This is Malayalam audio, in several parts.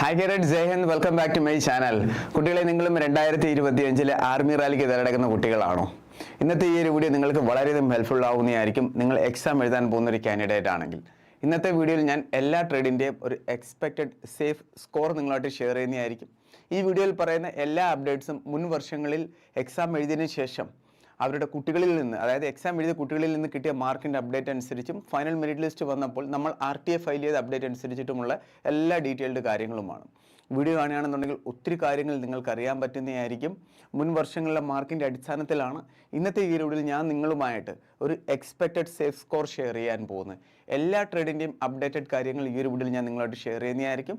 Hi carrot Jai Hind welcome back to my channel കുട്ടികളെ നിങ്ങളും രണ്ടായിരത്തി ഇരുപത്തി അഞ്ചിലെ ആർമി റാലിക്ക് തയ്യാറെടുക്കുന്ന കുട്ടികളാണോ? ഇന്നത്തെ ഈ ഒരു വീഡിയോ നിങ്ങൾക്ക് വളരെയധികം ഹെൽപ്ഫുൾ ആവുന്നതായിരിക്കും. നിങ്ങൾ എക്സാം എഴുതാൻ പോകുന്ന ഒരു കാൻഡിഡേറ്റ് ആണെങ്കിൽ. ഇന്നത്തെ വീഡിയോയിൽ ഞാൻ എല്ലാ ട്രേഡിന്റെയും ഒരു എക്സ്പെക്റ്റഡ് സേഫ് സ്കോർ നിങ്ങളായിട്ട് ഷെയർ ചെയ്യുന്നതായിരിക്കും. ഈ വീഡിയോയിൽ പറയുന്ന എല്ലാ അപ്ഡേറ്റ്സും മുൻ വർഷങ്ങളിൽ എക്സാം എഴുതിയതിനു ശേഷം അവരുടെ കുട്ടികളിൽ നിന്ന് അതായത് എക്സാം എഴുതിയ കുട്ടികളിൽ നിന്ന് കിട്ടിയ മാർക്കിന്റെ അപ്ഡേറ്റ് അനുസരിച്ചും ഫൈനൽ മെറിറ്റ് ലിസ്റ്റ് വന്നപ്പോൾ നമ്മൾ ആർ ടി എ ഫയൽ ചെയ്ത അപ്ഡേറ്റ് അനുസരിച്ചിട്ടുമുള്ള എല്ലാ ഡീറ്റെയിൽഡ് കാര്യങ്ങളുമാണ്. വീഡിയോ കാണുകയാണെന്നുണ്ടെങ്കിൽ ഒത്തിരി കാര്യങ്ങൾ നിങ്ങൾക്ക് അറിയാൻ പറ്റുന്നതായിരിക്കും. മുൻ വർഷങ്ങളിലെ മാർക്കിന്റെ അടിസ്ഥാനത്തിലാണ് ഇന്നത്തെ ഈ വീഡിയോയിൽ ഞാൻ നിങ്ങളുമായിട്ട് ഒരു എക്സ്പെക്റ്റഡ് സേഫ് സ്കോർ ഷെയർ ചെയ്യാൻ പോകുന്നത്. എല്ലാ ട്രേഡിന്റെയും അപ്ഡേറ്റഡ് കാര്യങ്ങൾ ഈ ഒരു വീഡിയോയിൽ ഞാൻ നിങ്ങളോട് ഷെയർ ചെയ്യുന്നതായിരിക്കും.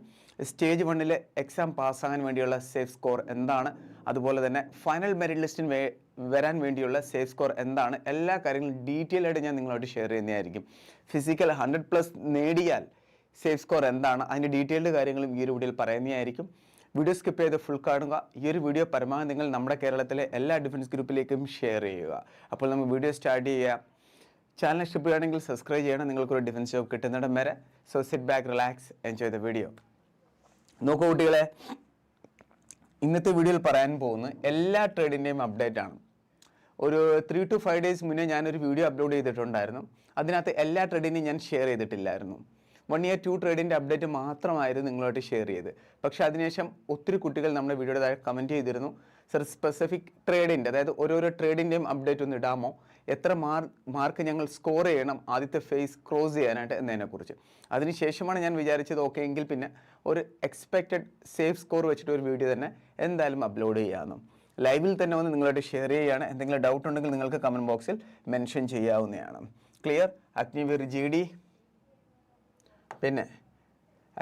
സ്റ്റേജ് വണ്ണിലെ എക്സാം പാസ്സാകാൻ വേണ്ടിയുള്ള സേഫ് സ്കോർ എന്താണ്? അതുപോലെ തന്നെ ഫൈനൽ മെറിറ്റ് ലിസ്റ്റിന് വരാൻ വേണ്ടിയുള്ള സേഫ് സ്കോർ എന്താണ്? എല്ലാ കാര്യങ്ങളും ഡീറ്റെയിൽ ആയിട്ട് ഞാൻ നിങ്ങളോട് ഷെയർ ചെയ്യുന്നതായിരിക്കും. ഫിസിക്കൽ ഹൺഡ്രഡ് പ്ലസ് നേടിയാൽ സേഫ് സ്കോർ എന്താണ്? അതിന്റെ ഡീറ്റെയിൽഡ് കാര്യങ്ങളും ഈ ഒരു വീഡിയോയിൽ പറയുന്നതായിരിക്കും. വീഡിയോ സ്കിപ്പ് ചെയ്ത് ഫുൾ കാണുക. ഈ ഒരു വീഡിയോ പരമാവധി നിങ്ങൾ നമ്മുടെ കേരളത്തിലെ എല്ലാ ഡിഫൻസ് ഗ്രൂപ്പിലേക്കും ഷെയർ ചെയ്യുക. അപ്പോൾ നമുക്ക് വീഡിയോ സ്റ്റാർട്ട് ചെയ്യാം ചാനൽ ഇഷ്ടപ്പെടുകയാണെങ്കിൽ സബ്സ്ക്രൈബ് ചെയ്യണം. നിങ്ങൾക്കൊരു ഡിഫൻസ് ജോബ് കിട്ടുന്നിടം വരെ. So sit back relax enjoy the video നോക്കൂ കുട്ടികളെ ഇന്നത്തെ വീഡിയോയിൽ പറയാൻ പോകുന്നത് എല്ലാ ട്രേഡിന്റെയും അപ്ഡേറ്റ് ആണ്. ഒരു ത്രീ ടു ഫൈവ് ഡേയ്സ് മുന്നേ ഞാനൊരു വീഡിയോ അപ്ലോഡ് ചെയ്തിട്ടുണ്ടായിരുന്നു. അതിനകത്ത് എല്ലാ ട്രേഡിനെയും ഞാൻ ഷെയർ ചെയ്തിട്ടില്ലായിരുന്നു. വൺ ഇയർ ടു ട്രേഡിന്റെ അപ്ഡേറ്റ് മാത്രമായിരുന്നു നിങ്ങളായിട്ട് ഷെയർ ചെയ്ത് പക്ഷേ അതിനുശേഷം ഒത്തിരി കുട്ടികൾ നമ്മുടെ വീഡിയോയുടെ താഴെ കമന്റ് ചെയ്തിരുന്നു. സർ സ്പെസിഫിക് ട്രേഡിന്റെ അതായത് ഓരോരോ ട്രേഡിന്റെയും അപ്ഡേറ്റ് ഒന്ന് ഇടാമോ? എത്ര മാർ മാർക്ക് ഞങ്ങൾ സ്കോർ ചെയ്യണം? ആദ്യത്തെ ഫേസ് ക്രോസ് ചെയ്യാനായിട്ട് എന്നതിനെക്കുറിച്ച്. അതിനുശേഷമാണ് ഞാൻ വിചാരിച്ചത് ഓക്കെ എങ്കിൽ പിന്നെ ഒരു എക്സ്പെക്റ്റഡ് സേഫ് സ്കോർ വെച്ചിട്ട് ഒരു വീഡിയോ തന്നെ എന്തായാലും അപ്ലോഡ് ചെയ്യാമെന്നും. ലൈവിൽ തന്നെ വന്ന് നിങ്ങളായിട്ട് ഷെയർ ചെയ്യുകയാണ് എന്തെങ്കിലും ഡൗട്ട് ഉണ്ടെങ്കിൽ നിങ്ങൾക്ക് കമന്റ് ബോക്സിൽ മെൻഷൻ ചെയ്യാവുന്നതാണ്. ക്ലിയർ അഗ്നിവീർ ജി ഡി പിന്നെ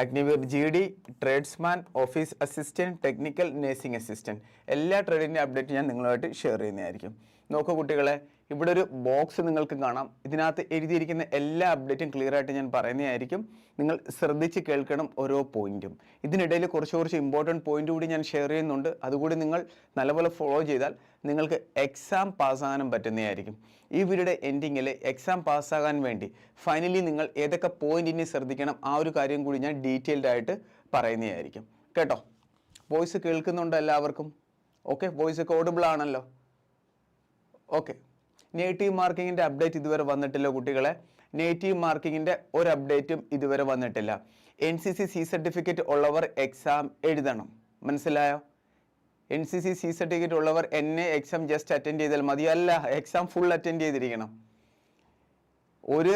Agniveer G D tradesman office assistant technical nursing assistant എല്ലാ ട്രേഡിന്റെ അപ്ഡേറ്റ് ഞാൻ നിങ്ങളുമായിട്ട് ഷെയർ ചെയ്യുന്നതായിരിക്കും. നോക്കൂ കുട്ടികളെ ഇവിടെ ഒരു ബോക്സ് നിങ്ങൾക്ക് കാണാം. ഇതിനകത്ത് എഴുതിയിരിക്കുന്ന എല്ലാ അപ്ഡേറ്റും ക്ലിയർ ആയിട്ട് ഞാൻ പറയുന്നതായിരിക്കും. നിങ്ങൾ ശ്രദ്ധിച്ച് കേൾക്കണം ഓരോ പോയിന്റും ഇതിനിടയിൽ കുറച്ച് കുറച്ച് ഇമ്പോർട്ടന്റ് പോയിന്റ് കൂടി ഞാൻ ഷെയർ ചെയ്യുന്നുണ്ട്. അതുകൂടി നിങ്ങൾ നല്ലപോലെ ഫോളോ ചെയ്താൽ നിങ്ങൾക്ക് എക്സാം പാസ്സാകാനും പറ്റുന്നതായിരിക്കും. ഈ വീഡിയോയുടെ എൻഡിങ്ങിൽ എക്സാം പാസ്സാകാൻ വേണ്ടി ഫൈനലി നിങ്ങൾ ഏതൊക്കെ പോയിന്റിനെ ശ്രദ്ധിക്കണം ആ ഒരു കാര്യം കൂടി ഞാൻ ഡീറ്റെയിൽഡ് ആയിട്ട് പറയുന്നതായിരിക്കും. കേട്ടോ? വോയിസ് കേൾക്കുന്നുണ്ടോ എല്ലാവർക്കും. ഓക്കെ വോയിസ് ഒക്കെ ഓഡിബിൾ ആണല്ലോ. ഓക്കെ നേറ്റീവ് മാർക്കിങ്ങിന്റെ അപ്ഡേറ്റ് ഇതുവരെ വന്നിട്ടില്ല കുട്ടികളെ. നേറ്റീവ് മാർക്കിങ്ങിന്റെ ഒരു അപ്ഡേറ്റും ഇതുവരെ വന്നിട്ടില്ല. N C C C certificate ഉള്ളവർ എക്സാം എഴുതണം. മനസ്സിലായോ? N C C C certificate ഉള്ളവർ എന്നെ എക്സാം ജസ്റ്റ് അറ്റൻഡ് ചെയ്താൽ മതി. അല്ല എക്സാം ഫുൾ അറ്റൻഡ് ചെയ്തിരിക്കണം. ഒരു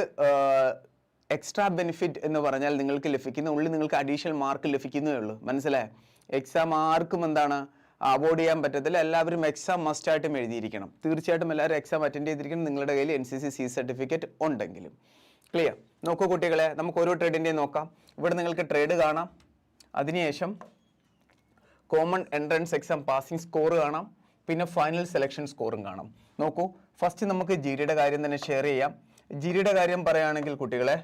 എക്സ്ട്രാ ബെനിഫിറ്റ് എന്ന് പറഞ്ഞാൽ നിങ്ങൾക്ക് ലഭിക്കുന്ന ഉള്ളിൽ നിങ്ങൾക്ക് അഡീഷണൽ മാർക്ക് ലഭിക്കുന്നേ ഉള്ളൂ. മനസ്സിലായോ? എക്സാം ആർക്കും എന്താണ്? അവോയ്ഡ് ചെയ്യാൻ പറ്റത്തില്ല. എല്ലാവരും എക്സാം മസ്റ്റായിട്ടും എഴുതിയിരിക്കണം. തീർച്ചയായിട്ടും എല്ലാവരും എക്സാം അറ്റൻഡ് ചെയ്തിരിക്കണം. നിങ്ങളുടെ കയ്യിൽ N C C C certificate ഉണ്ടെങ്കിലും. ക്ലിയർ നോക്കൂ കുട്ടികളെ നമുക്ക് ഓരോ ട്രേഡിന്റെയും നോക്കാം. ഇവിടെ നിങ്ങൾക്ക് ട്രേഡ് കാണാം. അതിനുശേഷം common entrance exam passing score കാണാം. പിന്നെ ഫൈനൽ സെലക്ഷൻ സ്കോറും കാണാം. നോക്കൂ. ഫസ്റ്റ് നമുക്ക് ജിരിയുടെ കാര്യം തന്നെ ഷെയർ ചെയ്യാം. ജിരിയുടെ കാര്യം പറയുകയാണെങ്കിൽ കുട്ടികളെ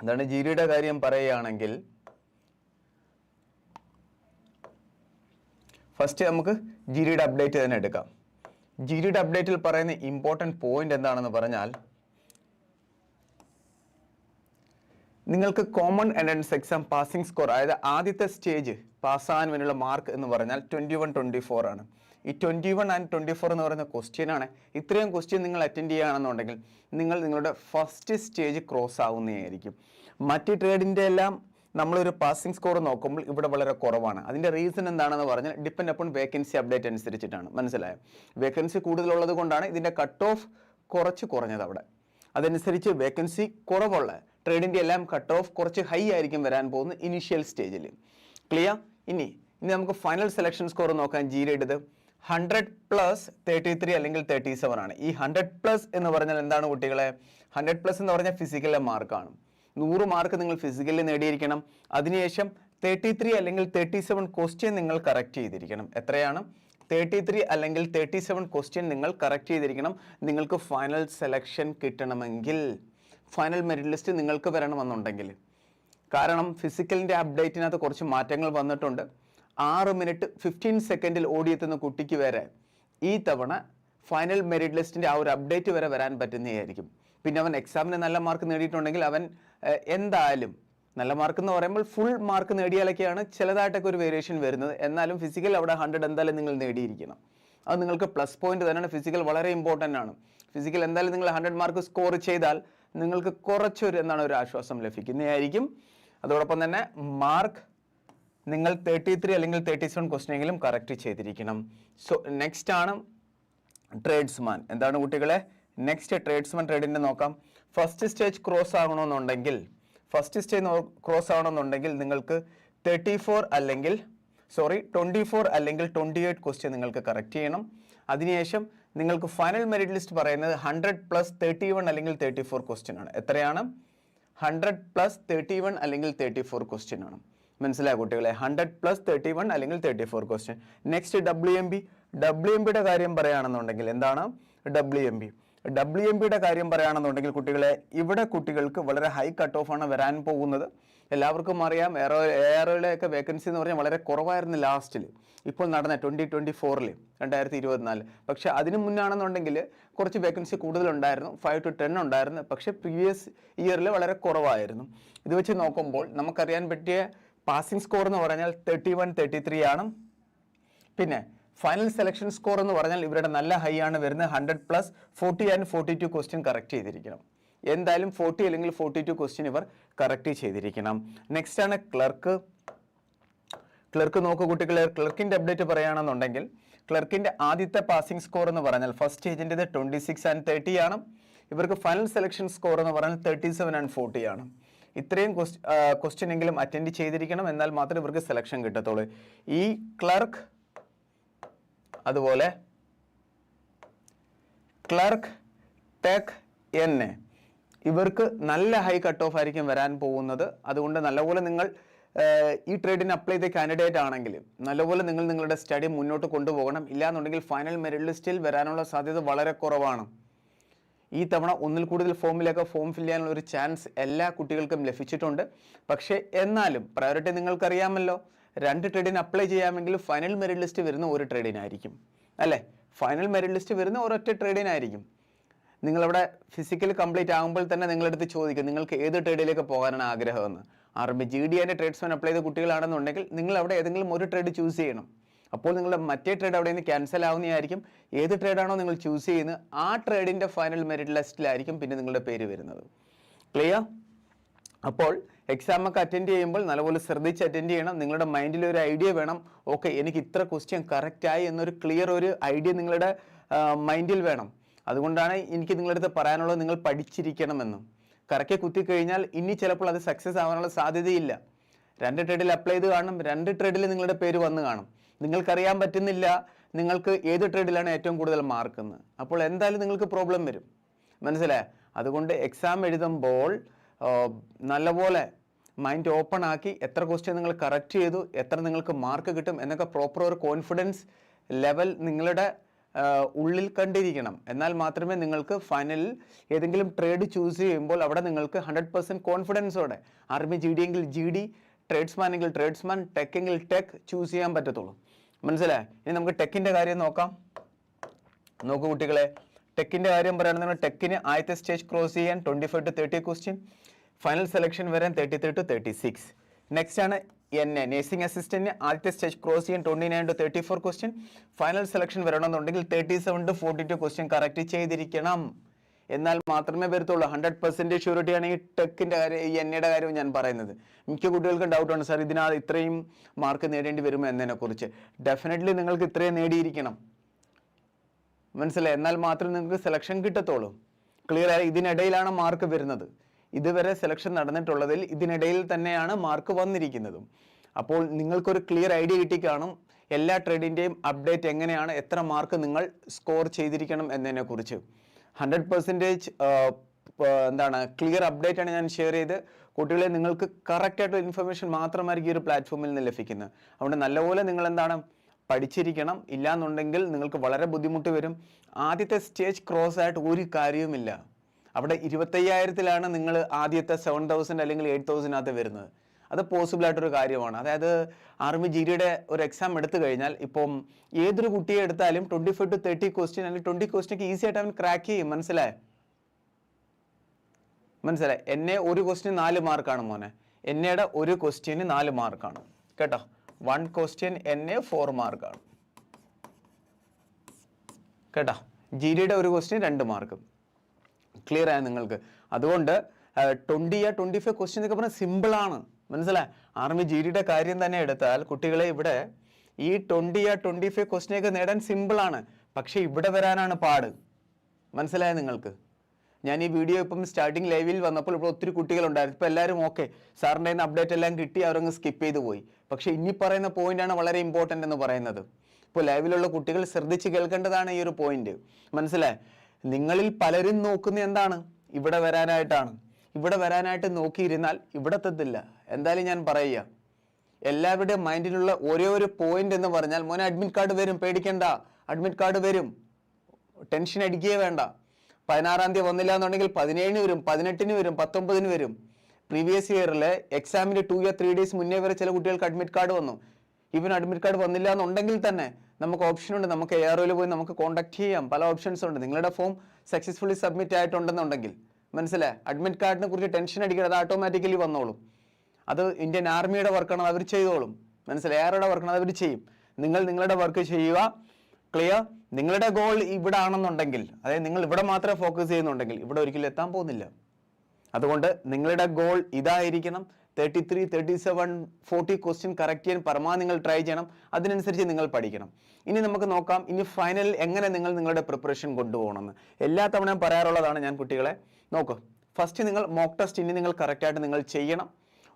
എന്താണ്? ജിരിയുടെ കാര്യം പറയുകയാണെങ്കിൽ ഫസ്റ്റ് നമുക്ക് ജിരിയുടെ അപ്ഡേറ്റ് തന്നെ എടുക്കാം. ജിരിയുടെ അപ്ഡേറ്റിൽ പറയുന്ന ഇമ്പോർട്ടന്റ് പോയിന്റ് എന്താണെന്ന് പറഞ്ഞാൽ നിങ്ങൾക്ക് common entrance exam passing score അതായത് ആദ്യത്തെ സ്റ്റേജ് പാസ്സാകാൻ വേണ്ടിയുള്ള മാർക്ക് എന്ന് പറഞ്ഞാൽ ട്വന്റി വൺ ട്വന്റി ഫോർ ആണ്. ഈ twenty one and twenty four എന്ന് പറയുന്ന ക്വസ്റ്റ്യനാണ് ഇത്രയും ക്വസ്റ്റ്യൻ നിങ്ങൾ അറ്റൻഡ് ചെയ്യുകയാണെന്നുണ്ടെങ്കിൽ നിങ്ങൾ നിങ്ങളുടെ ഫസ്റ്റ് സ്റ്റേജ് ക്രോസ് ആവുന്നതായിരിക്കും. മറ്റ് ട്രേഡിന്റെ എല്ലാം നമ്മളൊരു പാസിംഗ് സ്കോർ നോക്കുമ്പോൾ ഇവിടെ വളരെ കുറവാണ്. അതിന്റെ റീസൺ എന്താണെന്ന് പറഞ്ഞാൽ ഡിപ്പെൻഡ് അപ്പോൺ വേക്കൻസി അപ്ഡേറ്റ് അനുസരിച്ചിട്ടാണ്. മനസ്സിലായോ? വേക്കൻസി കൂടുതലുള്ളത് കൊണ്ടാണ് ഇതിന്റെ കട്ട് ഓഫ് കുറച്ച് കുറഞ്ഞത് അവിടെ. അതനുസരിച്ച് വേക്കൻസി കുറവുള്ള ട്രേഡിന്റെ എല്ലാം കട്ട് ഓഫ് കുറച്ച് ഹൈ ആയിരിക്കും വരാൻ പോകുന്നത് ഇനീഷ്യൽ സ്റ്റേജിൽ ക്ലിയർ ഇനി ഇനി നമുക്ക് ഫൈനൽ സെലക്ഷൻ സ്കോർ നോക്കാൻ ജീരയുടേത് ഹൺഡ്രഡ് പ്ലസ് തേർട്ടി ത്രീ അല്ലെങ്കിൽ തേർട്ടി സെവൻ ആണ്. ഈ ഹൺഡ്രഡ് പ്ലസ് എന്ന് പറഞ്ഞാൽ എന്താണ് കുട്ടികളെ? ഹൺഡ്രഡ് പ്ലസ് എന്ന് പറഞ്ഞാൽ ഫിസിക്കലിലെ മാർക്കാണ് നൂറ് മാർക്ക് നിങ്ങൾ ഫിസിക്കലിൽ നേടിയിരിക്കണം. അതിനുശേഷം തേർട്ടി ത്രീ അല്ലെങ്കിൽ തേർട്ടി സെവൻ ക്വസ്റ്റ്യൻ നിങ്ങൾ കറക്റ്റ് ചെയ്തിരിക്കണം. എത്രയാണ്? തേർട്ടി ത്രീ അല്ലെങ്കിൽ തേർട്ടി സെവൻ ക്വസ്റ്റ്യൻ നിങ്ങൾ കറക്റ്റ് ചെയ്തിരിക്കണം. നിങ്ങൾക്ക് ഫൈനൽ സെലക്ഷൻ കിട്ടണമെങ്കിൽ ഫൈനൽ മെറിറ്റ് ലിസ്റ്റ് നിങ്ങൾക്ക് വരണമെന്നുണ്ടെങ്കിൽ. കാരണം ഫിസിക്കലിന്റെ അപ്ഡേറ്റിനകത്ത് കുറച്ച് മാറ്റങ്ങൾ വന്നിട്ടുണ്ട്. ആറ് മിനിറ്റ് ഫിഫ്റ്റീൻ സെക്കൻഡിൽ ഓടിയെത്തുന്ന കുട്ടിക്ക് വരെ ഈ തവണ ഫൈനൽ മെറിറ്റ് ലിസ്റ്റിന്റെ ആ ഒരു അപ്ഡേറ്റ് വരെ വരാൻ പറ്റുന്നതായിരിക്കും. പിന്നെ അവൻ എക്സാമിന് നല്ല മാർക്ക് നേടിയിട്ടുണ്ടെങ്കിൽ അവൻ എന്തായാലും നല്ല മാർക്ക് എന്ന് പറയുമ്പോൾ ഫുൾ മാർക്ക് നേടിയാലൊക്കെയാണ് ചിലതായിട്ടൊക്കെ ഒരു വേരിയേഷൻ വരുന്നത്. എന്നാലും ഫിസിക്കൽ അവിടെ ഹൺഡ്രഡ് എന്തായാലും നിങ്ങൾ നേടിയിരിക്കണം. അത് നിങ്ങൾക്ക് പ്ലസ് പോയിന്റ് തന്നെയാണ്. ഫിസിക്കൽ വളരെ ഇമ്പോർട്ടന്റ് ആണ്. ഫിസിക്കൽ എന്തായാലും നിങ്ങൾ ഹൺഡ്രഡ് മാർക്ക് സ്കോർ ചെയ്താൽ നിങ്ങൾക്ക് കുറച്ചൊരു എന്താണ് ഒരു ആശ്വാസം ലഭിക്കുന്നതായിരിക്കും. അതോടൊപ്പം തന്നെ മാർക്ക് നിങ്ങൾ തേർട്ടി ത്രീ അല്ലെങ്കിൽ തേർട്ടി സെവൻ ക്വസ്റ്റനെങ്കിലും കറക്റ്റ് ചെയ്തിരിക്കണം. സോ നെക്സ്റ്റ് ആണ് ട്രേഡ്സ്മാൻ എന്താണ് കുട്ടികളെ? നെക്സ്റ്റ് ട്രേഡ്സ്മാൻ ട്രേഡിന്റെ നോക്കാം. ഫസ്റ്റ് സ്റ്റേജ് ക്രോസ് ആകണമെന്നുണ്ടെങ്കിൽ ഫസ്റ്റ് സ്റ്റേജ് ക്രോസ് ആവണമെന്നുണ്ടെങ്കിൽ നിങ്ങൾക്ക് തേർട്ടി ഫോർ അല്ലെങ്കിൽ സോറി ട്വന്റി ഫോർ അല്ലെങ്കിൽ ട്വന്റി എയ്റ്റ് ക്വസ്റ്റ്യൻ നിങ്ങൾക്ക് കറക്റ്റ് ചെയ്യണം. അതിനുശേഷം നിങ്ങൾക്ക് ഫൈനൽ മെറിറ്റ് ലിസ്റ്റ് പറയുന്നത് ഹൺഡ്രഡ് പ്ലസ് തേർട്ടി വൺ അല്ലെങ്കിൽ തേർട്ടി ഫോർ ക്വസ്റ്റ്യൻ ആണ്. എത്രയാണ്? ഹൺഡ്രഡ് പ്ലസ് തേർട്ടി വൺ അല്ലെങ്കിൽ തേർട്ടി ഫോർ ക്വസ്റ്റ്യൻ ആണ്. മനസ്സിലായ കുട്ടികളെ? ഹൺഡ്രഡ് പ്ലസ് തേർട്ടി വൺ അല്ലെങ്കിൽ thirty four question next W M B W M ബിയുടെ കാര്യം പറയുകയാണെന്നുണ്ടെങ്കിൽ എന്താണ്? W M B W M പിയുടെ കാര്യം പറയുകയാണെന്നുണ്ടെങ്കിൽ കുട്ടികളെ ഇവിടെ കുട്ടികൾക്ക് വളരെ ഹൈ കട്ട് ഓഫ് ആണ് വരാൻ പോകുന്നത്. എല്ലാവർക്കും അറിയാം എയറോ എയറോയിലെയൊക്കെ വേക്കൻസി എന്ന് പറഞ്ഞാൽ വളരെ കുറവായിരുന്നു ലാസ്റ്റിൽ ഇപ്പോൾ നടന്ന ട്വന്റി ട്വന്റി ഫോറിൽ രണ്ടായിരത്തി ഇരുപത്തിനാല് പക്ഷേ അതിന് മുന്നാണെന്നുണ്ടെങ്കിൽ കുറച്ച് വേക്കൻസി കൂടുതലുണ്ടായിരുന്നു ഫൈവ് ടു ടെൻ ഉണ്ടായിരുന്നു. പക്ഷേ പ്രീവിയസ് ഇയറിൽ വളരെ കുറവായിരുന്നു. ഇത് വെച്ച് നോക്കുമ്പോൾ നമുക്കറിയാൻ പറ്റിയ പാസിംഗ് സ്കോർ എന്ന് പറഞ്ഞാൽ തേർട്ടി വൺ തേർട്ടി ത്രീ ആണ്. പിന്നെ ഫൈനൽ സെലക്ഷൻ സ്കോർ എന്ന് പറഞ്ഞാൽ ഇവരുടെ നല്ല ഹൈ ആണ് വരുന്നത് hundred plus forty and forty two question correct ചെയ്തിരിക്കണം. എന്തായാലും ഫോർട്ടി അല്ലെങ്കിൽ ഫോർട്ടി ടു ക്വസ്റ്റ്യൻ ഇവർ കറക്റ്റ് ചെയ്തിരിക്കണം. നെക്സ്റ്റ് ആണ് ക്ലർക്ക് ക്ലർക്ക് നോക്കൂ കുട്ടികളെ ക്ലർക്കിന്റെ അപ്ഡേറ്റ് പറയുകയാണെന്നുണ്ടെങ്കിൽ ക്ലർക്കിന്റെ ആദ്യത്തെ പാസിംഗ് സ്കോർ എന്ന് പറഞ്ഞാൽ ഫസ്റ്റ് സ്റ്റേജിന്റെത് ട്വന്റി സിക്സ് ആൻഡ് തേർട്ടി ആണ്. ഇവർക്ക് ഫൈനൽ സെലക്ഷൻ സ്കോർ എന്ന് പറഞ്ഞാൽ തേർട്ടി സെവൻ ആൻഡ് ഫോർട്ടി ആണ്. ഇത്രയും ക്വസ്റ്റ്യൻ എങ്കിലും അറ്റൻഡ് ചെയ്തിരിക്കണം. എന്നാൽ മാത്രമേ ഇവർക്ക് സെലക്ഷൻ കിട്ടത്തുള്ളൂ. ഈ ക്ലർക്ക് അതുപോലെ ക്ലർക്ക് ടെക് എൻ. എ. ഇവർക്ക് നല്ല ഹൈ കട്ട് ഓഫ് ആയിരിക്കും വരാൻ പോകുന്നത്. അതുകൊണ്ട് നല്ലപോലെ നിങ്ങൾ ഈ ട്രേഡിന് അപ്ലൈ ചെയ്ത കാൻഡിഡേറ്റ് ആണെങ്കിൽ നല്ലപോലെ നിങ്ങൾ നിങ്ങളുടെ സ്റ്റഡി മുന്നോട്ട് കൊണ്ടുപോകണം. ഇല്ലാന്നുണ്ടെങ്കിൽ ഫൈനൽ മെറിറ്റ് ലിസ്റ്റിൽ വരാനുള്ള സാധ്യത വളരെ കുറവാണ്. ഈ തവണ ഒന്നിൽ കൂടുതൽ ഫോമിലൊക്കെ ഫോം ഫിൽ ചെയ്യാനുള്ള ഒരു ചാൻസ് എല്ലാ കുട്ടികൾക്കും ലഭിച്ചിട്ടുണ്ട്. പക്ഷേ എന്നാലും പ്രയോറിറ്റി നിങ്ങൾക്കറിയാമല്ലോ. രണ്ട് ട്രേഡിന് അപ്ലൈ ചെയ്യാമെങ്കിൽ ഫൈനൽ മെറിറ്റ് ലിസ്റ്റ് വരുന്ന ഒരു ട്രേഡിനായിരിക്കും അല്ലേ? ഫൈനൽ മെറിറ്റ് ലിസ്റ്റ് വരുന്ന ഒരൊറ്റ ട്രേഡിനായിരിക്കും നിങ്ങളവിടെ ഫിസിക്കൽ കംപ്ലീറ്റ് ആകുമ്പോൾ തന്നെ നിങ്ങളടുത്ത് ചോദിക്കും നിങ്ങൾക്ക് ഏത് ട്രേഡിലേക്ക് പോകാനാണ് ആഗ്രഹമെന്ന്? ആർമി ജി ഡി എന്റെ ട്രേഡ്സ്മാൻ അപ്ലൈ ചെയ്ത കുട്ടികളാണെന്നുണ്ടെങ്കിൽ നിങ്ങൾ അവിടെ ഏതെങ്കിലും ഒരു ട്രേഡ് ചൂസ് ചെയ്യണം. അപ്പോൾ നിങ്ങളുടെ മറ്റേ ട്രേഡ് അവിടെ നിന്ന് ക്യാൻസൽ ആവുന്നതായിരിക്കും ഏത് ട്രേഡാണോ നിങ്ങൾ ചൂസ് ചെയ്യുന്നത് ആ ട്രേഡിന്റെ ഫൈനൽ മെറിറ്റ് ലിസ്റ്റിലായിരിക്കും പിന്നെ നിങ്ങളുടെ പേര് വരുന്നത്. ക്ലിയർ അപ്പോൾ എക്സാം ഒക്കെ അറ്റൻഡ് ചെയ്യുമ്പോൾ നല്ലപോലെ ശ്രദ്ധിച്ച് അറ്റൻഡ് ചെയ്യണം. നിങ്ങളുടെ മൈൻഡിൽ ഒരു ഐഡിയ വേണം. ഓക്കെ എനിക്ക് ഇത്ര ക്വസ്റ്റ്യൻ കറക്റ്റായി എന്നൊരു ക്ലിയർ ഒരു ഐഡിയ നിങ്ങളുടെ മൈൻഡിൽ വേണം. അതുകൊണ്ടാണ് എനിക്ക് നിങ്ങളുടെ അടുത്ത് പറയാനുള്ളത് നിങ്ങൾ പഠിച്ചിരിക്കണമെന്നും. കറക്കെ കുത്തിക്കഴിഞ്ഞാൽ ഇനി ചിലപ്പോൾ അത് സക്സസ് ആവാനുള്ള സാധ്യതയില്ല. രണ്ട് ട്രേഡിൽ അപ്ലൈ ചെയ്ത് കാണും. രണ്ട് ട്രേഡിൽ നിങ്ങളുടെ പേര് വന്ന് കാണും. നിങ്ങൾക്കറിയാൻ പറ്റുന്നില്ല നിങ്ങൾക്ക് ഏത് ട്രേഡിലാണ് ഏറ്റവും കൂടുതൽ മാർക്ക് എന്ന്. അപ്പോൾ എന്തായാലും നിങ്ങൾക്ക് പ്രോബ്ലം വരും. മനസ്സിലായ? അതുകൊണ്ട് എക്സാം എഴുതുമ്പോൾ നല്ലപോലെ മൈൻഡ് ഓപ്പൺ ആക്കി എത്ര ക്വസ്റ്റ്യൻ നിങ്ങൾ കറക്റ്റ് ചെയ്തു എത്ര നിങ്ങൾക്ക് മാർക്ക് കിട്ടും എന്നൊക്കെ പ്രോപ്പർ ഒരു കോൺഫിഡൻസ് ലെവൽ നിങ്ങളുടെ ഉള്ളിൽ കണ്ടിരിക്കണം. എന്നാൽ മാത്രമേ നിങ്ങൾക്ക് ഫൈനലിൽ ഏതെങ്കിലും ട്രേഡ് ചൂസ് ചെയ്യുമ്പോൾ അവിടെ നിങ്ങൾക്ക് ഹൺഡ്രഡ് പെർസെന്റ് കോൺഫിഡൻസോടെ ആർമി ജി ഡി എങ്കിൽ ജി ഡി ട്രേഡ്സ്മാൻ എങ്കിൽ ട്രേഡ്സ്മാൻ ടെക് എങ്കിൽ ടെക് ചൂസ് ചെയ്യാൻ പറ്റത്തുള്ളൂ. മനസ്സിലായി? ഇനി നമുക്ക് ടെക്കിന്റെ കാര്യം നോക്കാം. നോക്കൂ കുട്ടികളെ. ടെക്കിന്റെ കാര്യം പറയുകയാണെന്നുണ്ടെങ്കിൽ ടെക്കിന് ആദ്യത്തെ സ്റ്റേജ് ക്രോസ് ചെയ്യാൻ twenty five to thirty question final selection വരെ thirty three to thirty six next ആണ് എൻ എ നേഴ്സിംഗ് അസിസ്റ്റന്റിന് ആദ്യത്തെ സ്റ്റേജ് ക്രോസ് ചെയ്യാൻ twenty nine to thirty four question final selection വരണമെന്നുണ്ടെങ്കിൽ thirty seven to forty two question correct ചെയ്തിരിക്കണം. എന്നാൽ മാത്രമേ വരത്തുള്ളൂ. ഹൺഡ്രഡ് പെർസെന്റേജ് ഷ്യൂരിറ്റി ആണ് ഈ ടെക്കിന്റെ കാര്യം ഈ എണ്ണയുടെ കാര്യവും ഞാൻ പറയുന്നത്. മിക്ക കുട്ടികൾക്കും ഡൗട്ടാണ് സാർ ഇതിനാ ഇത്രയും മാർക്ക് നേടേണ്ടി വരുമോ? എന്നതിനെക്കുറിച്ച്. ഡെഫിനറ്റ്ലി നിങ്ങൾക്ക് ഇത്രയും നേടിയിരിക്കണം. മനസ്സിലായി? എന്നാൽ മാത്രമേ നിങ്ങൾക്ക് സെലക്ഷൻ കിട്ടത്തുള്ളൂ. ക്ലിയർ ആയി? ഇതിനിടയിലാണ് മാർക്ക് വരുന്നത്. ഇതുവരെ സെലക്ഷൻ നടന്നിട്ടുള്ളതിൽ ഇതിനിടയിൽ തന്നെയാണ് മാർക്ക് വന്നിരിക്കുന്നതും. അപ്പോൾ നിങ്ങൾക്കൊരു ക്ലിയർ ഐഡിയ കിട്ടി കാണും എല്ലാ ട്രേഡിന്റെയും അപ്ഡേറ്റ് എങ്ങനെയാണ് എത്ര മാർക്ക് നിങ്ങൾ സ്കോർ ചെയ്തിരിക്കണം എന്നതിനെക്കുറിച്ച്. ഹൺഡ്രഡ് പെർസെന്റേജ് എന്താണ് ക്ലിയർ അപ്ഡേറ്റ് ആണ് ഞാൻ ഷെയർ ചെയ്ത്. കുട്ടികളെ നിങ്ങൾക്ക് കറക്റ്റായിട്ടുള്ള ഇൻഫർമേഷൻ മാത്രമായിരിക്കും ഈ ഒരു പ്ലാറ്റ്ഫോമിൽ നിന്ന് ലഭിക്കുന്നത്. അതുകൊണ്ട് നല്ലപോലെ നിങ്ങൾ എന്താണ് പഠിച്ചിരിക്കണം. ഇല്ലാന്നുണ്ടെങ്കിൽ നിങ്ങൾക്ക് വളരെ ബുദ്ധിമുട്ട് വരും. ആദ്യത്തെ സ്റ്റേജ് ക്രോസ് ആയിട്ട് ഒരു കാര്യവുമില്ല. അവിടെ ഇരുപത്തയ്യായിരത്തിലാണ് നിങ്ങൾ ആദ്യത്തെ സെവൻ തൗസൻഡ് അല്ലെങ്കിൽ എയ്റ്റ് തൗസൻഡിനകത്ത് വരുന്നത്. അത് പോസിബിൾ ആയിട്ടൊരു കാര്യമാണ്. അതായത് ആർമി ജിഡിയുടെ ഒരു എക്സാം എടുത്തു കഴിഞ്ഞാൽ ഇപ്പം ഏതൊരു കുട്ടിയെ എടുത്താലും twenty five to thirty question അല്ലെങ്കിൽ ട്വന്റി ക്വസ്റ്റ്യനൊക്കെ ഈസി ആയിട്ട് അവൻ ക്രാക്ക് ചെയ്യും. മനസ്സിലായോ? മനസ്സിലായി? എന്നെ ഒരു ക്വസ്റ്റ്യൻ നാല് മാർക്കാണ് മോനെ. എൻ എയുടെ ഒരു ക്വസ്റ്റ്യന് നാല് മാർക്കാണ് കേട്ടോ? വൺ ക്വസ്റ്റ്യൻ എന്നെ ഫോർ മാർക്കാണ് കേട്ടോ? ജി ഡിയുടെ ഒരു ക്വസ്റ്റ്യൻ രണ്ട് മാർക്ക് ക്ലിയർ ആയ നിങ്ങൾക്ക്. അതുകൊണ്ട് ട്വന്റി ആ ട്വന്റി ഫൈവ് ക്വസ്റ്റ്യൻ എന്നൊക്കെ പറഞ്ഞാൽ സിമ്പിളാണ് മനസ്സിലായി? ആർമി ജി ഡിയുടെ കാര്യം തന്നെ എടുത്താൽ കുട്ടികളെ ഇവിടെ ഈ ട്വന്റി ആ ട്വന്റി ഫൈവ് ക്വസ്റ്റ്യനൊക്കെ നേടാൻ സിമ്പിളാണ് പക്ഷേ ഇവിടെ വരാനാണ് പാട്. മനസ്സിലായ നിങ്ങൾക്ക്? ഞാൻ ഈ വീഡിയോ ഇപ്പം സ്റ്റാർട്ടിങ് ലൈവിൽ വന്നപ്പോൾ ഇവിടെ ഒത്തിരി കുട്ടികളുണ്ടായിരുന്നു. ഇപ്പോൾ എല്ലാവരും ഓക്കെ സാറിന്റെ കയ്യിൽ അപ്ഡേറ്റ് എല്ലാം കിട്ടി അവരങ്ങ് സ്കിപ്പ് ചെയ്തു പോയി. പക്ഷേ ഇനി പറയുന്ന പോയിന്റാണ് വളരെ ഇമ്പോർട്ടന്റ് എന്ന് പറയുന്നത്. ഇപ്പോൾ ലൈവിലുള്ള കുട്ടികൾ ശ്രദ്ധിച്ച് കേൾക്കേണ്ടതാണ് ഈ ഒരു പോയിന്റ് മനസ്സിലായി? നിങ്ങളിൽ പലരും നോക്കുന്ന എന്താണ്? ഇവിടെ വരാനായിട്ടാണ്. ഇവിടെ വരാനായിട്ട് നോക്കിയിരുന്നാൽ ഇവിടെ എത്തത്തില്ല. എന്തായാലും ഞാൻ പറയുക. എല്ലാവരുടെയും മൈൻഡിലുള്ള ഒരേ ഒരു പോയിന്റ് എന്ന് പറഞ്ഞാൽ മോനെ അഡ്മിറ്റ് കാർഡ് വരും പേടിക്കണ്ട. അഡ്മിറ്റ് കാർഡ് വരും. ടെൻഷൻ അടിക്കുകയേ വേണ്ട. പതിനാറാം തീയതി വന്നില്ല എന്നുണ്ടെങ്കിൽ പതിനേഴിന് വരും പതിനെട്ടിന് വരും പത്തൊമ്പതിന് വരും. പ്രീവിയസ് ഇയറിൽ എക്സാമിന് ടു ഇയർ ത്രീ ഡേയ്സ് മുന്നേ വരെ ചില കുട്ടികൾക്ക് അഡ്മിറ്റ് കാർഡ് വന്നു. ഇവൻ അഡ്മിറ്റ് കാർഡ് വന്നില്ല എന്നുണ്ടെങ്കിൽ തന്നെ നമുക്ക് ഓപ്ഷൻ ഉണ്ട്. നമുക്ക് എ ആർ പോയി നമുക്ക് കോൺടാക്ട് ചെയ്യാം. പല ഓപ്ഷൻസ് ഉണ്ട്. നിങ്ങളുടെ ഫോം സക്സസ്ഫുള്ളി സബ്മിറ്റ് ആയിട്ടുണ്ടെന്നുണ്ടെങ്കിൽ മനസ്സിലായി? അഡ്മിറ്റ് കാർഡിനെ കുറിച്ച് ടെൻഷൻ അടിക്കരുത്. അത് ഓട്ടോമാറ്റിക്കലി വന്നോളും. അത് ഇന്ത്യൻ ആർമിയുടെ വർക്കാണ് അവർ ചെയ്തോളും. മനസ്സിലായി? ആരുടെ വർക്കാണ് അവർ ചെയ്യും. നിങ്ങൾ നിങ്ങളുടെ വർക്ക് ചെയ്യുക. ക്ലിയർ നിങ്ങളുടെ ഗോൾ ഇവിടെ ആണെന്നുണ്ടെങ്കിൽ അതായത് നിങ്ങൾ ഇവിടെ മാത്രമേ ഫോക്കസ് ചെയ്യുന്നുണ്ടെങ്കിൽ ഇവിടെ ഒരിക്കലും എത്താൻ പോകുന്നില്ല. അതുകൊണ്ട് നിങ്ങളുടെ ഗോൾ ഇതായിരിക്കണം. Thirty three thirty seven forty question correct ചെയ്യാൻ പരമാവധി നിങ്ങൾ ട്രൈ ചെയ്യണം. അതിനനുസരിച്ച് നിങ്ങൾ പഠിക്കണം. ഇനി നമുക്ക് നോക്കാം ഇനി ഫൈനൽ എങ്ങനെ നിങ്ങൾ നിങ്ങളുടെ പ്രിപ്പറേഷൻ കൊണ്ടുപോകണമെന്ന്. എല്ലാ തവണയും പറയാറുള്ളതാണ് ഞാൻ കുട്ടികളെ. നോക്കൂ ഫസ്റ്റ് നിങ്ങൾ മോക്ക് ടെസ്റ്റ് ഇനി നിങ്ങൾ കറക്റ്റായിട്ട് നിങ്ങൾ ചെയ്യണം.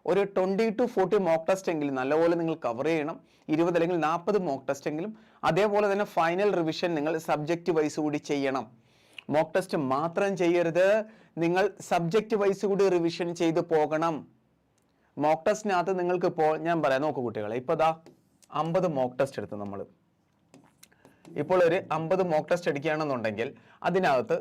ഒരു twenty to forty mock test എങ്കിലും നല്ലപോലെ നിങ്ങൾ കവർ ചെയ്യണം. ഇരുപത് അല്ലെങ്കിൽ നാൽപ്പത് മോക്ക് ടെസ്റ്റ് എങ്കിലും. അതേപോലെ തന്നെ ഫൈനൽ റിവിഷൻ നിങ്ങൾ സബ്ജക്റ്റ് വൈസ് കൂടി ചെയ്യണം. മോക്ക് ടെസ്റ്റ് മാത്രം ചെയ്യരുത്. നിങ്ങൾ സബ്ജക്റ്റ് വൈസ് കൂടി റിവിഷൻ ചെയ്ത് പോകണം. മോക്ക് ടെസ്റ്റിനകത്ത് നിങ്ങൾക്ക് ഇപ്പോൾ ഞാൻ പറയാം. നോക്കൂ കുട്ടികളെ ഇപ്പോൾ ദാ അമ്പത് മോക്ക് ടെസ്റ്റ് എടുത്തു നമ്മൾ ഇപ്പോൾ ഒരു അമ്പത് മോക്ക് ടെസ്റ്റ് എടുക്കുകയാണെന്നുണ്ടെങ്കിൽ അതിനകത്ത്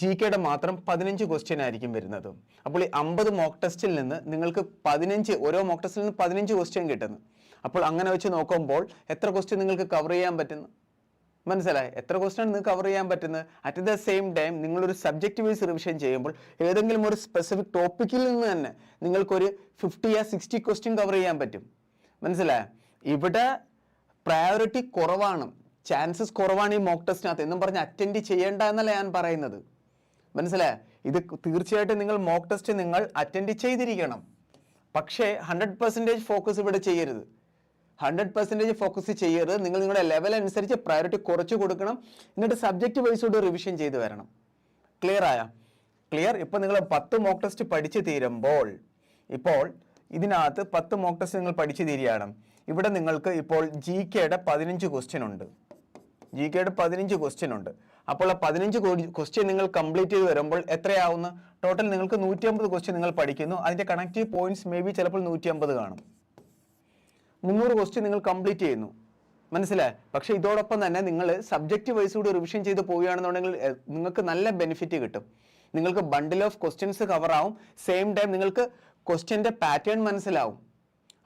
ജി കെയുടെ മാത്രം പതിനഞ്ച് ക്വസ്റ്റ്യൻ ആയിരിക്കും വരുന്നത്. അപ്പോൾ ഈ അമ്പത് മോക്ക് ടെസ്റ്റിൽ നിന്ന് നിങ്ങൾക്ക് പതിനഞ്ച് ഓരോ മോക്ക് ടെസ്റ്റിൽ നിന്ന് പതിനഞ്ച് ക്വസ്റ്റ്യൻ കിട്ടുന്നു. അപ്പോൾ അങ്ങനെ വെച്ച് നോക്കുമ്പോൾ എത്ര ക്വസ്റ്റ്യൻ നിങ്ങൾക്ക് കവർ ചെയ്യാൻ പറ്റുന്നു? മനസ്സിലായി? എത്ര ക്വസ്റ്റ്യൻ നിങ്ങൾക്ക് കവർ ചെയ്യാൻ പറ്റുന്നത്? അറ്റ് ദ സെയിം ടൈം നിങ്ങളൊരു സബ്ജക്റ്റ് വൈസ് റിവിഷൻ ചെയ്യുമ്പോൾ ഏതെങ്കിലും ഒരു സ്പെസിഫിക് ടോപ്പിക്കിൽ നിന്ന് തന്നെ നിങ്ങൾക്കൊരു ഫിഫ്റ്റി ആ സിക്സ്റ്റി ക്വസ്റ്റ്യൻ കവർ ചെയ്യാൻ പറ്റും. മനസ്സിലായോ? ഇവിടെ പ്രയോറിറ്റി കുറവാണ്. ചാൻസസ് കുറവാണ് ഈ മോക്ക് ടെസ്റ്റിനകത്ത് എന്നും പറഞ്ഞ് അറ്റൻഡ് ചെയ്യേണ്ട എന്നല്ല ഞാൻ പറയുന്നത്. മനസ്സിലായോ? ഇത് തീർച്ചയായിട്ടും നിങ്ങൾ മോക്ക് ടെസ്റ്റ് നിങ്ങൾ അറ്റൻഡ് ചെയ്തിരിക്കണം. പക്ഷേ ഹൺഡ്രഡ് പെർസെന്റേജ് ഫോക്കസ് ഇവിടെ ചെയ്യരുത്. ഹൺഡ്രഡ് പെർസെന്റേജ് ഫോക്കസ് ചെയ്യരുത്. നിങ്ങൾ നിങ്ങളുടെ ലെവൽ അനുസരിച്ച് പ്രയോറിറ്റി കുറച്ച് കൊടുക്കണം. എന്നിട്ട് സബ്ജക്റ്റ് വൈസോട് റിവിഷൻ ചെയ്ത് വരണം. ക്ലിയർ ആയ? ക്ലിയർ ഇപ്പോൾ നിങ്ങൾ പത്ത് മോക്ക് ടെസ്റ്റ് പഠിച്ചു തീരുമ്പോൾ ഇപ്പോൾ ഇതിനകത്ത് പത്ത് മോക്ക് ടെസ്റ്റ് നിങ്ങൾ പഠിച്ചു തീരുകയാണ്. ഇവിടെ നിങ്ങൾക്ക് ഇപ്പോൾ ജി കെയുടെ പതിനഞ്ച് ക്വസ്റ്റ്യൻ ഉണ്ട്. ജി കെയുടെ പതിനഞ്ച് ക്വസ്റ്റ്യൻ ഉണ്ട്. അപ്പോൾ ആ പതിനഞ്ച് ക്വസ്റ്റ്യൻ നിങ്ങൾ കംപ്ലീറ്റ് ചെയ്ത് വരുമ്പോൾ എത്രയാവുന്ന? ടോട്ടൽ നിങ്ങൾക്ക് നൂറ്റി അമ്പത് ക്വസ്റ്റ്യൻ നിങ്ങൾ പഠിക്കുന്നു. അതിന്റെ കണക്റ്റീവ് പോയിന്റ്സ് മേ ബി ചിലപ്പോൾ നൂറ്റി അമ്പത് കാണും. മുന്നൂറ് ക്വസ്റ്റ്യൻ നിങ്ങൾ കംപ്ലീറ്റ് ചെയ്യുന്നു. മനസ്സിലായി? പക്ഷേ ഇതോടൊപ്പം തന്നെ നിങ്ങൾ സബ്ജക്റ്റ് വൈസ് കൂടി റിവിഷൻ ചെയ്ത് പോവുകയാണെന്നുണ്ടെങ്കിൽ നിങ്ങൾക്ക് നല്ല ബെനിഫിറ്റ് കിട്ടും. നിങ്ങൾക്ക് ബണ്ടിൽ ഓഫ് ക്വസ്റ്റ്യൻസ് കവർ ആവും. സെയിം ടൈം നിങ്ങൾക്ക് ക്വസ്റ്റ്യന്റെ പാറ്റേൺ മനസ്സിലാവും.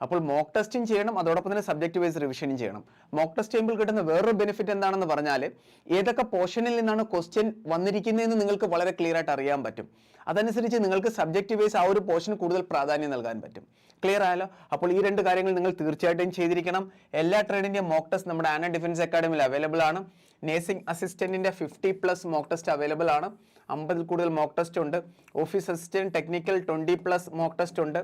അപ്പോൾ മോക്ക് ടെസ്റ്റും ചെയ്യണം അതോടൊപ്പം തന്നെ സബ്ജക്റ്റ് വൈസ് റിവിഷനും ചെയ്യണം. മോക്ക് ടെസ്റ്റ് ചെയ്യുമ്പോൾ കിട്ടുന്ന വേറൊരു ബെനിഫിറ്റ് എന്താണെന്ന് പറഞ്ഞാൽ ഏതൊക്കെ പോർഷനിൽ നിന്നാണ് ക്വസ്റ്റ്യൻ വന്നിരിക്കുന്നതെന്ന് നിങ്ങൾക്ക് വളരെ ക്ലിയർ ആയിട്ട് അറിയാൻ പറ്റും. അതനുസരിച്ച് നിങ്ങൾക്ക് സബ്ജക്റ്റ് വൈസ് ആ ഒരു പോർഷന് കൂടുതൽ പ്രാധാന്യം നൽകാൻ പറ്റും. ക്ലിയർ ആയാലോ അപ്പോൾ ഈ രണ്ട് കാര്യങ്ങൾ നിങ്ങൾ തീർച്ചയായിട്ടും ചെയ്തിരിക്കണം. എല്ലാ ട്രേഡിന്റെയും മോക്ക് ടെസ്റ്റ് നമ്മുടെ ആന ഡിഫൻസ് അക്കാഡമിയിൽ അവൈലബിൾ ആണ്. Nursing അസിസ്റ്റന്റിന്റെ fifty plus mock test available ആണ്. അമ്പതിൽ കൂടുതൽ മോക്ക് ടെസ്റ്റ് ഉണ്ട്. Office assistant technical twenty plus mock test ഉണ്ട്.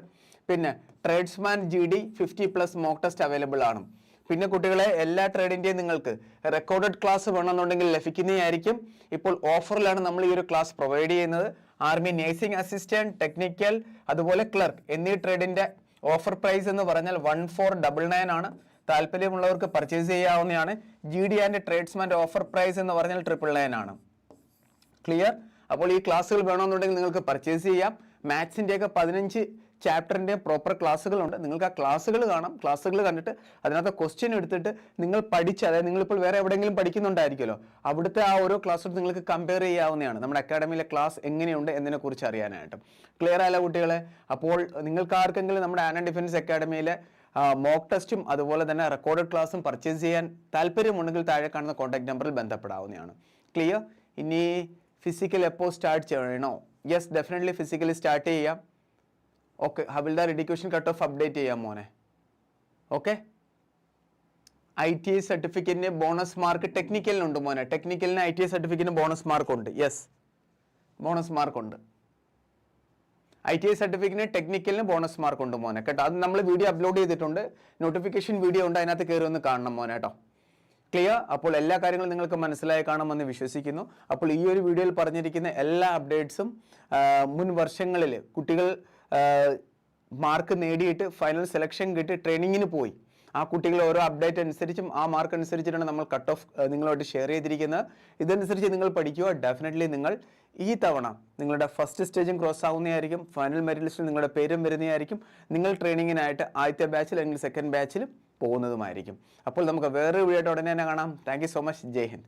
പിന്നെ tradesman G D fifty plus mock test available ആണ്. പിന്നെ കുട്ടികളെ എല്ലാ ട്രേഡിന്റെയും നിങ്ങൾക്ക് റെക്കോർഡഡ് ക്ലാസ് വേണമെന്നുണ്ടെങ്കിൽ ലഭിക്കുന്നതായിരിക്കും. ഇപ്പോൾ ഓഫറിലാണ് നമ്മൾ ഈ ഒരു ക്ലാസ് പ്രൊവൈഡ് ചെയ്യുന്നത്. ആർമി നേഴ്സിംഗ് അസിസ്റ്റന്റ് ടെക്നിക്കൽ അതുപോലെ ക്ലർക്ക് എന്നീ ട്രേഡിന്റെ ഓഫർ പ്രൈസ് എന്ന് പറഞ്ഞാൽ വൺ ഫോർ ഡബിൾ നയൻ ആണ്. താല്പര്യമുള്ളവർക്ക് പർച്ചേസ് ചെയ്യാവുന്നതാണ്. ജി ഡി ആൻഡ് ട്രേഡ്സ്മാന്റെ ഓഫർ പ്രൈസ് എന്ന് പറഞ്ഞാൽ ട്രിപ്പിൾ നയൻ ആണ്. ക്ലിയർ അപ്പോൾ ഈ ക്ലാസ്സുകൾ വേണമെന്നുണ്ടെങ്കിൽ നിങ്ങൾക്ക് പർച്ചേസ് ചെയ്യാം. മാത്സിന്റെയൊക്കെ പതിനഞ്ച് ചാപ്റ്ററിന്റെ പ്രോപ്പർ ക്ലാസ്സുകളുണ്ട് നിങ്ങൾക്ക് ആ ക്ലാസ്സുകൾ കാണാം. ക്ലാസ്സുകൾ കണ്ടിട്ട് അതിനകത്ത് ക്വസ്റ്റ്യൻ എടുത്തിട്ട് നിങ്ങൾ പഠിച്ച അതായത് നിങ്ങളിപ്പോൾ വേറെ എവിടെയെങ്കിലും പഠിക്കുന്നുണ്ടായിരിക്കുമല്ലോ അവിടുത്തെ ആ ഓരോ ക്ലാസ്സും നിങ്ങൾക്ക് കമ്പയർ ചെയ്യാവുന്നതാണ്. നമ്മുടെ അക്കാഡമിയിലെ ക്ലാസ് എങ്ങനെയുണ്ട് എന്നതിനെക്കുറിച്ച് അറിയാനായിട്ട്. ക്ലിയർ ആയാലോ കുട്ടികളെ? അപ്പോൾ നിങ്ങൾക്ക് ആർക്കെങ്കിലും നമ്മുടെ ആൻഡ് ഡിഫൻസ് അക്കാഡമിയിലെ മോക്ക് ടെസ്റ്റും അതുപോലെ തന്നെ റെക്കോർഡ് ക്ലാസ്സും പർച്ചേസ് ചെയ്യാൻ താല്പര്യമുണ്ടെങ്കിൽ താഴെ കാണുന്ന കോൺടാക്ട് നമ്പറിൽ ബന്ധപ്പെടാവുന്നതാണ്. ക്ലിയർ ഇനി ഫിസിക്കൽ എപ്പോൾ സ്റ്റാർട്ട് ചെയ്യണോ? യെസ് ഡെഫിനറ്റ്ലി ഫിസിക്കലി സ്റ്റാർട്ട് ചെയ്യാം. Okay havildar education cut off update ചെയ്യാം മോനെ. ഓക്കെ ഐ ടി ഐ സർട്ടിഫിക്കറ്റിന് ബോണസ് മാർക്ക് ടെക്നിക്കലിനുണ്ട് മോനെ. ടെക്നിക്കലിന് ഐ ടി ഐ സർട്ടിഫിക്കറ്റിന് ബോണസ് മാർക്ക് ഉണ്ട്. യെസ് ബോണസ് മാർക്ക് ഉണ്ട്. ഐ ടി ഐ സർട്ടിഫിക്കറ്റിന് ടെക്നിക്കലിന് ബോണസ് മാർക്ക് ഉണ്ട് മോനെ. കേട്ടോ അത് നമ്മൾ വീഡിയോ അപ്ലോഡ് ചെയ്തിട്ടുണ്ട്. നോട്ടിഫിക്കേഷൻ വീഡിയോ ഉണ്ട് അതിനകത്ത് കയറി ഒന്ന് കാണണം മോനെ കേട്ടോ. ക്ലിയർ അപ്പോൾ എല്ലാ കാര്യങ്ങളും നിങ്ങൾക്ക് മനസ്സിലായി കാണുമെന്ന് വിശ്വസിക്കുന്നു. അപ്പോൾ ഈ ഒരു വീഡിയോയിൽ പറഞ്ഞിരിക്കുന്ന എല്ലാ അപ്ഡേറ്റ്സും മുൻ വർഷങ്ങളിൽ കുട്ടികൾ മാർക്ക് നേടിയിട്ട് ഫൈനൽ സെലക്ഷൻ കിട്ടി ട്രെയിനിങ്ങിന് പോയി. ആ കുട്ടികൾ ഓരോ അപ്ഡേറ്റ് അനുസരിച്ചും ആ മാർക്ക് അനുസരിച്ചിട്ടാണ് നമ്മൾ കട്ട് ഓഫ് നിങ്ങളോട്ട് ഷെയർ ചെയ്തിരിക്കുന്നത്. ഇതനുസരിച്ച് നിങ്ങൾ പഠിക്കുക. ഡെഫിനറ്റ്ലി നിങ്ങൾ ഈ തവണ നിങ്ങളുടെ ഫസ്റ്റ് സ്റ്റേജും ക്രോസ് ആവുന്നതായിരിക്കും. ഫൈനൽ മെറിറ്റ് ലിസ്റ്റിൽ നിങ്ങളുടെ പേരും വരുന്നതായിരിക്കും. നിങ്ങൾ ട്രെയിനിങ്ങിനായിട്ട് ആദ്യത്തെ ബാച്ചിൽ അല്ലെങ്കിൽ സെക്കൻഡ് ബാച്ചിൽ പോകുന്നതുമായിരിക്കും. അപ്പോൾ നമുക്ക് വേറൊരു വീഡിയോ ഉടനെ തന്നെ കാണാം. താങ്ക് സോ മച്ച് ജയ് ഹിന്ദ്.